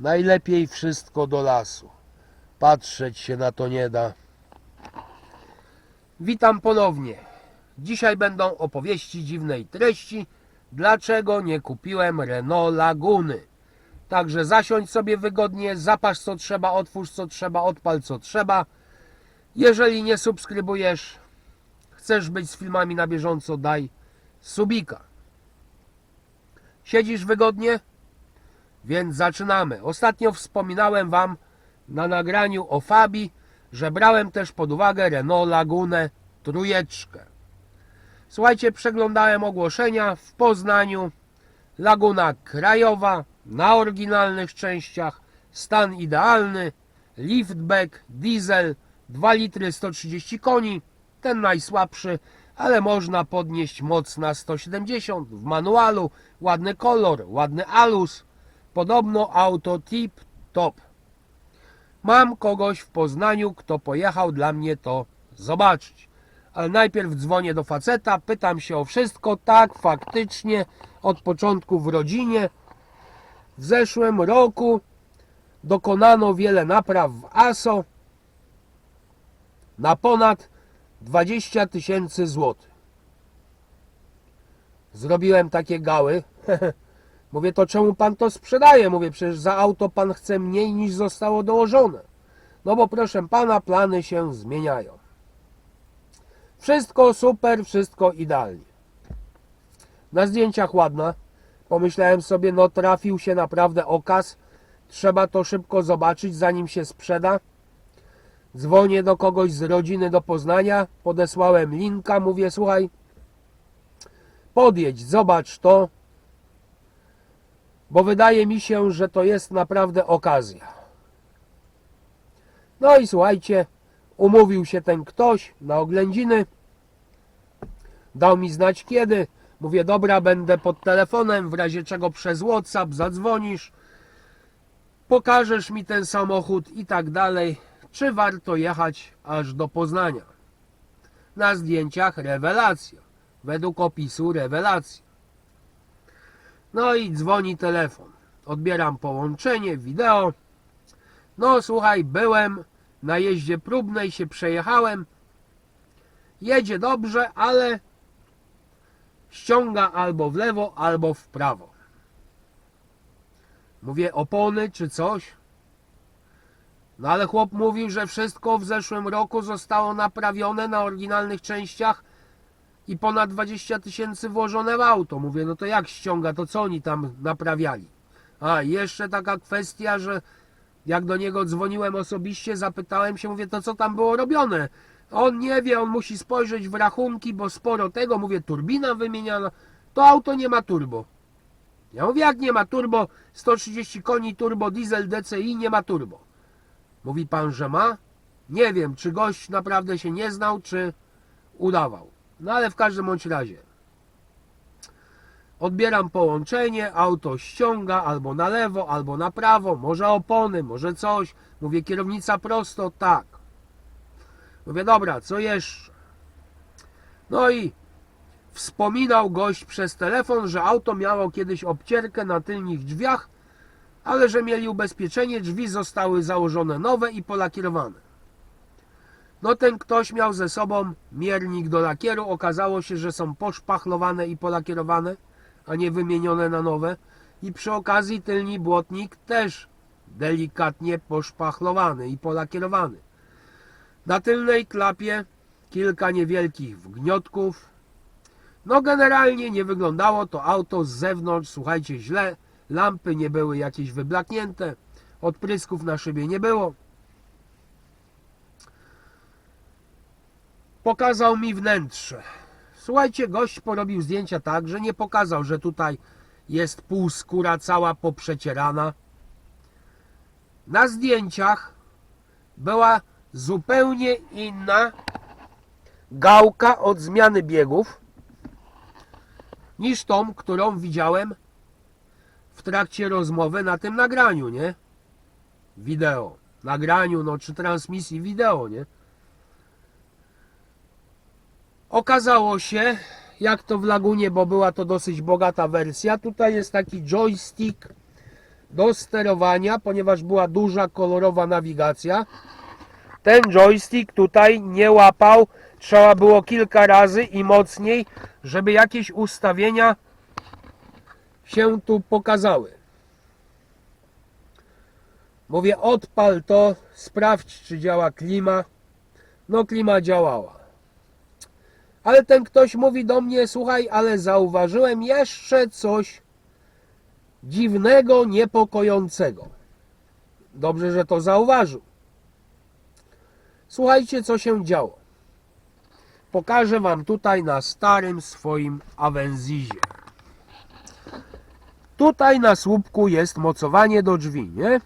Najlepiej wszystko do lasu. Patrzeć się na to nie da. Witam ponownie. Dzisiaj będą opowieści dziwnej treści. Dlaczego nie kupiłem Renault Laguny? Także zasiądź sobie wygodnie, zapasz co trzeba, otwórz co trzeba, odpal co trzeba. Jeżeli nie subskrybujesz, chcesz być z filmami na bieżąco, daj subika. Siedzisz wygodnie? Więc zaczynamy. Ostatnio wspominałem Wam na nagraniu o Fabi, że brałem też pod uwagę Renault Lagunę trójeczkę. Słuchajcie, przeglądałem ogłoszenia w Poznaniu. Laguna krajowa, na oryginalnych częściach, stan idealny, liftback, diesel, 2 litry 130 koni, ten najsłabszy, ale można podnieść moc na 170 w manualu, ładny kolor, ładny alus, podobno auto tip top. Mam kogoś w Poznaniu, kto pojechał dla mnie to zobaczyć. Ale najpierw dzwonię do faceta, pytam się o wszystko. Tak, faktycznie, od początku w rodzinie. W zeszłym roku dokonano wiele napraw w ASO na ponad 20 tysięcy złotych. Zrobiłem takie gały. Mówię, to czemu pan to sprzedaje? Mówię, przecież za auto pan chce mniej niż zostało dołożone. No bo proszę pana, plany się zmieniają. Wszystko super, wszystko idealnie. Na zdjęciach ładna. Pomyślałem sobie, no trafił się naprawdę okaz. Trzeba to szybko zobaczyć, zanim się sprzeda. Dzwonię do kogoś z rodziny do Poznania. Podesłałem linka. Mówię, słuchaj, podjedź, zobacz to. Bo wydaje mi się, że to jest naprawdę okazja. No i słuchajcie, umówił się ten ktoś na oględziny. Dał mi znać kiedy. Mówię, dobra, będę pod telefonem, w razie czego przez WhatsApp zadzwonisz, pokażesz mi ten samochód i tak dalej. Czy warto jechać aż do Poznania? Na zdjęciach rewelacja. Według opisu rewelacja. No i dzwoni telefon. Odbieram połączenie, wideo. No słuchaj, byłem na jeździe próbnej, się przejechałem. Jedzie dobrze, ale ściąga albo w lewo, albo w prawo. Mówię, opony czy coś? No ale chłop mówił, że wszystko w zeszłym roku zostało naprawione na oryginalnych częściach i ponad 20 tysięcy włożone w auto. Mówię, no to jak ściąga, to co oni tam naprawiali? A, jeszcze taka kwestia, że jak do niego dzwoniłem osobiście, zapytałem się, mówię, to co tam było robione? On nie wie, on musi spojrzeć w rachunki, bo sporo tego, mówię, turbina wymieniana, to auto nie ma turbo. Ja mówię, jak nie ma turbo, 130 koni, turbo, diesel, DCI, nie ma turbo. Mówi pan, że ma? Nie wiem, czy gość naprawdę się nie znał, czy udawał. No ale w każdym bądź razie. Odbieram połączenie, auto ściąga albo na lewo, albo na prawo, może opony, może coś. Mówię, kierownica prosto, tak. Mówię, dobra, co jeszcze? No i wspominał gość przez telefon, że auto miało kiedyś obcierkę na tylnych drzwiach, ale że mieli ubezpieczenie, drzwi zostały założone nowe i polakierowane. No ten ktoś miał ze sobą miernik do lakieru, okazało się, że są poszpachlowane i polakierowane, a nie wymienione na nowe. I przy okazji tylni błotnik też delikatnie poszpachlowany i polakierowany. Na tylnej klapie kilka niewielkich wgniotków. No generalnie nie wyglądało to auto z zewnątrz, słuchajcie, źle. Lampy nie były jakieś wyblaknięte, odprysków na szybie nie było. Pokazał mi wnętrze. Słuchajcie, gość porobił zdjęcia tak, że nie pokazał, że tutaj jest półskóra cała poprzecierana. Na zdjęciach była zupełnie inna gałka od zmiany biegów niż tą, którą widziałem w trakcie rozmowy na tym nagraniu, nie? Wideo. Nagraniu, no czy transmisji wideo, nie? Okazało się, jak to w Lagunie, bo była to dosyć bogata wersja. Tutaj jest taki joystick do sterowania, ponieważ była duża kolorowa nawigacja. Ten joystick tutaj nie łapał. Trzeba było kilka razy i mocniej, żeby jakieś ustawienia się tu pokazały. Mówię, odpal to, sprawdź, czy działa klima. No, klima działała. Ale ten ktoś mówi do mnie, słuchaj, ale zauważyłem jeszcze coś dziwnego, niepokojącego. Dobrze, że to zauważył. Słuchajcie, co się działo. Pokażę Wam tutaj na starym swoim Avenzisie. Tutaj na słupku jest mocowanie do drzwi, nie?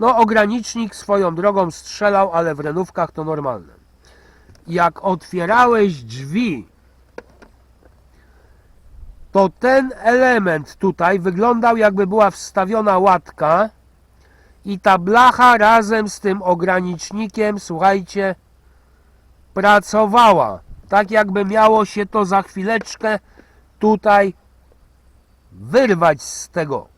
No, ogranicznik swoją drogą strzelał, ale w renówkach to normalne. Jak otwierałeś drzwi, to ten element tutaj wyglądał jakby była wstawiona łatka i ta blacha razem z tym ogranicznikiem, słuchajcie, pracowała. Tak jakby miało się to za chwileczkę tutaj wyrwać z tego.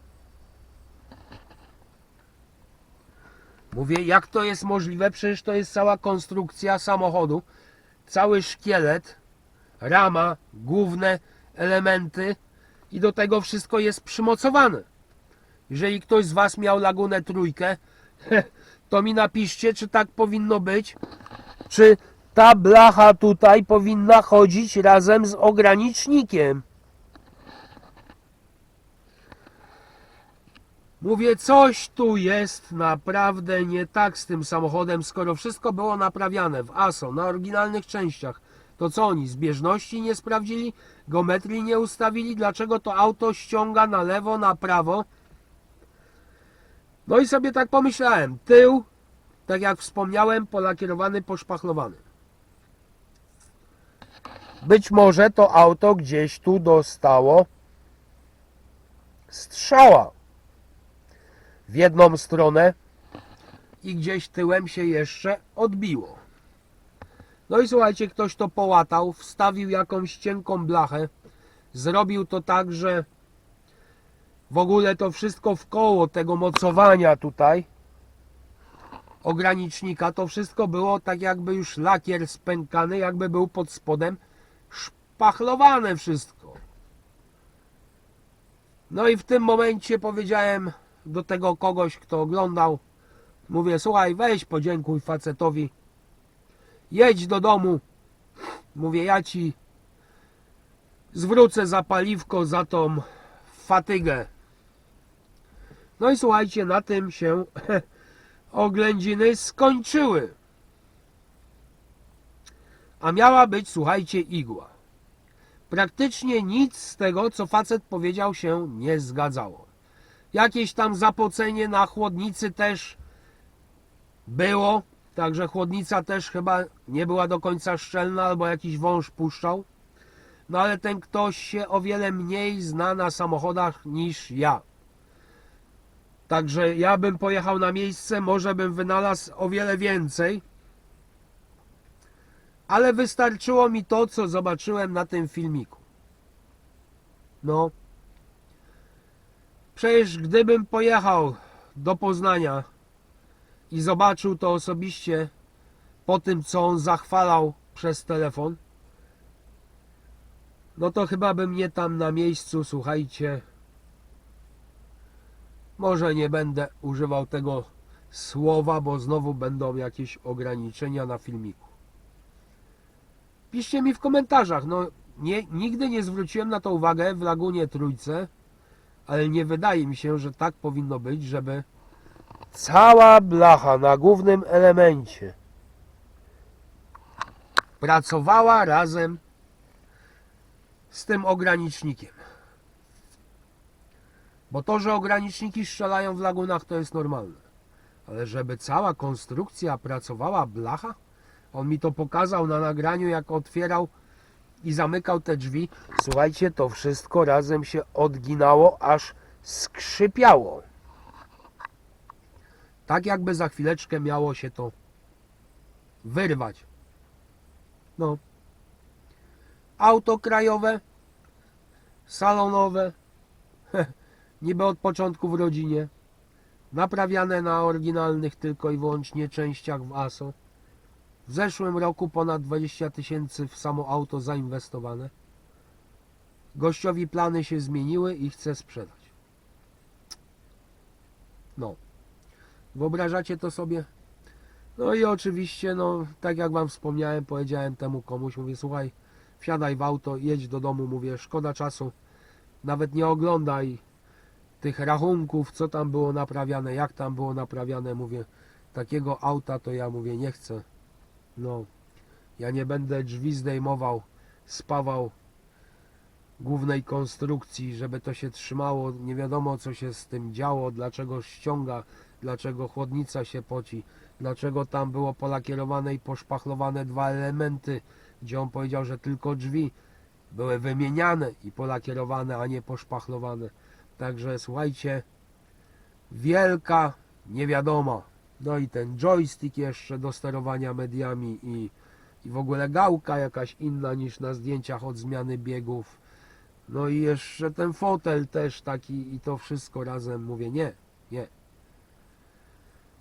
Mówię, jak to jest możliwe? Przecież to jest cała konstrukcja samochodu, cały szkielet, rama, główne elementy i do tego wszystko jest przymocowane. Jeżeli ktoś z Was miał lagunę trójkę, to mi napiszcie, czy tak powinno być, czy ta blacha tutaj powinna chodzić razem z ogranicznikiem. Mówię, coś tu jest naprawdę nie tak z tym samochodem, skoro wszystko było naprawiane w ASO, na oryginalnych częściach. To co oni, zbieżności nie sprawdzili, geometrii nie ustawili, dlaczego to auto ściąga na lewo, na prawo? No i sobie tak pomyślałem, tył, tak jak wspomniałem, polakierowany, poszpachlowany. Być może to auto gdzieś tu dostało strzała w jedną stronę i gdzieś tyłem się jeszcze odbiło. No i słuchajcie, ktoś to połatał, wstawił jakąś cienką blachę, zrobił to tak, że w ogóle to wszystko w koło tego mocowania tutaj ogranicznika, to wszystko było tak jakby już lakier spękany, jakby był pod spodem szpachlowane wszystko. No i w tym momencie powiedziałem do tego kogoś, kto oglądał, mówię, słuchaj, weź podziękuj facetowi, jedź do domu, mówię, ja ci zwrócę za paliwko, za tą fatygę. No i słuchajcie, na tym się oględziny skończyły. A miała być, słuchajcie, igła. Praktycznie nic z tego, co facet powiedział, się nie zgadzało. Jakieś tam zapocenie na chłodnicy też było, także chłodnica też chyba nie była do końca szczelna, albo jakiś wąż puszczał. No ale ten ktoś się o wiele mniej zna na samochodach niż ja. Także ja bym pojechał na miejsce, może bym wynalazł o wiele więcej. Ale wystarczyło mi to, co zobaczyłem na tym filmiku. No. Przecież gdybym pojechał do Poznania i zobaczył to osobiście po tym, co on zachwalał przez telefon, no to chyba bym nie tam na miejscu, słuchajcie, może nie będę używał tego słowa, bo znowu będą jakieś ograniczenia na filmiku. Piszcie mi w komentarzach. No, nie, nigdy nie zwróciłem na to uwagę w Lagunie Trójce, ale nie wydaje mi się, że tak powinno być, żeby cała blacha na głównym elemencie pracowała razem z tym ogranicznikiem. Bo to, że ograniczniki strzelają w lagunach, to jest normalne. Ale żeby cała konstrukcja pracowała blacha? On mi to pokazał na nagraniu, jak otwierał i zamykał te drzwi. Słuchajcie, to wszystko razem się odginało, aż skrzypiało. Tak jakby za chwileczkę miało się to wyrwać. No. Auto krajowe, salonowe, niby od początku w rodzinie, naprawiane na oryginalnych tylko i wyłącznie częściach w ASO. W zeszłym roku ponad 20 tysięcy w samo auto zainwestowane. Gościowi plany się zmieniły i chce sprzedać. No. Wyobrażacie to sobie? No i oczywiście, no, tak jak wam wspomniałem, powiedziałem temu komuś, mówię, słuchaj, wsiadaj w auto, jedź do domu, mówię, szkoda czasu, nawet nie oglądaj tych rachunków, co tam było naprawiane, jak tam było naprawiane, mówię, takiego auta to ja mówię, nie chcę. No, ja nie będę drzwi zdejmował, spawał głównej konstrukcji, żeby to się trzymało, nie wiadomo co się z tym działo, dlaczego ściąga, dlaczego chłodnica się poci, dlaczego tam było polakierowane i poszpachlowane dwa elementy, gdzie on powiedział, że tylko drzwi były wymieniane i polakierowane, a nie poszpachlowane. Także słuchajcie, wielka niewiadoma. No i ten joystick jeszcze do sterowania mediami i, i w ogóle gałka jakaś inna niż na zdjęciach od zmiany biegów. No i jeszcze ten fotel też taki i to wszystko razem mówię nie, nie.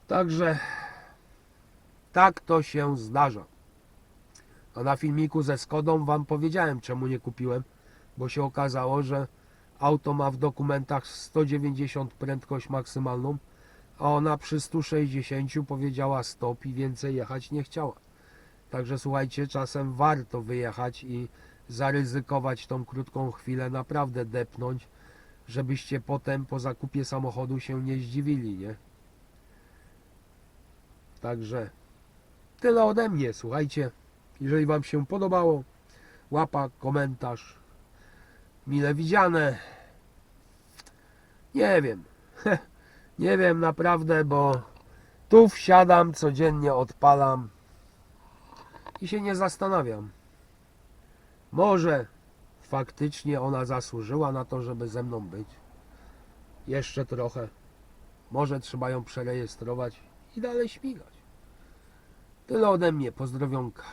Także tak to się zdarza. A na filmiku ze Skodą wam powiedziałem czemu nie kupiłem, bo się okazało, że auto ma w dokumentach 190 prędkość maksymalną, a ona przy 160 powiedziała stop i więcej jechać nie chciała. Także słuchajcie, czasem warto wyjechać i zaryzykować tą krótką chwilę, naprawdę depnąć, żebyście potem po zakupie samochodu się nie zdziwili, nie? Także tyle ode mnie, słuchajcie. Jeżeli Wam się podobało, łapa, komentarz, mile widziane. Nie wiem, nie wiem naprawdę, bo tu wsiadam, codziennie odpalam i się nie zastanawiam. Może faktycznie ona zasłużyła na to, żeby ze mną być. Jeszcze trochę. Może trzeba ją przerejestrować i dalej śmigać. Tyle ode mnie. Pozdrowionka.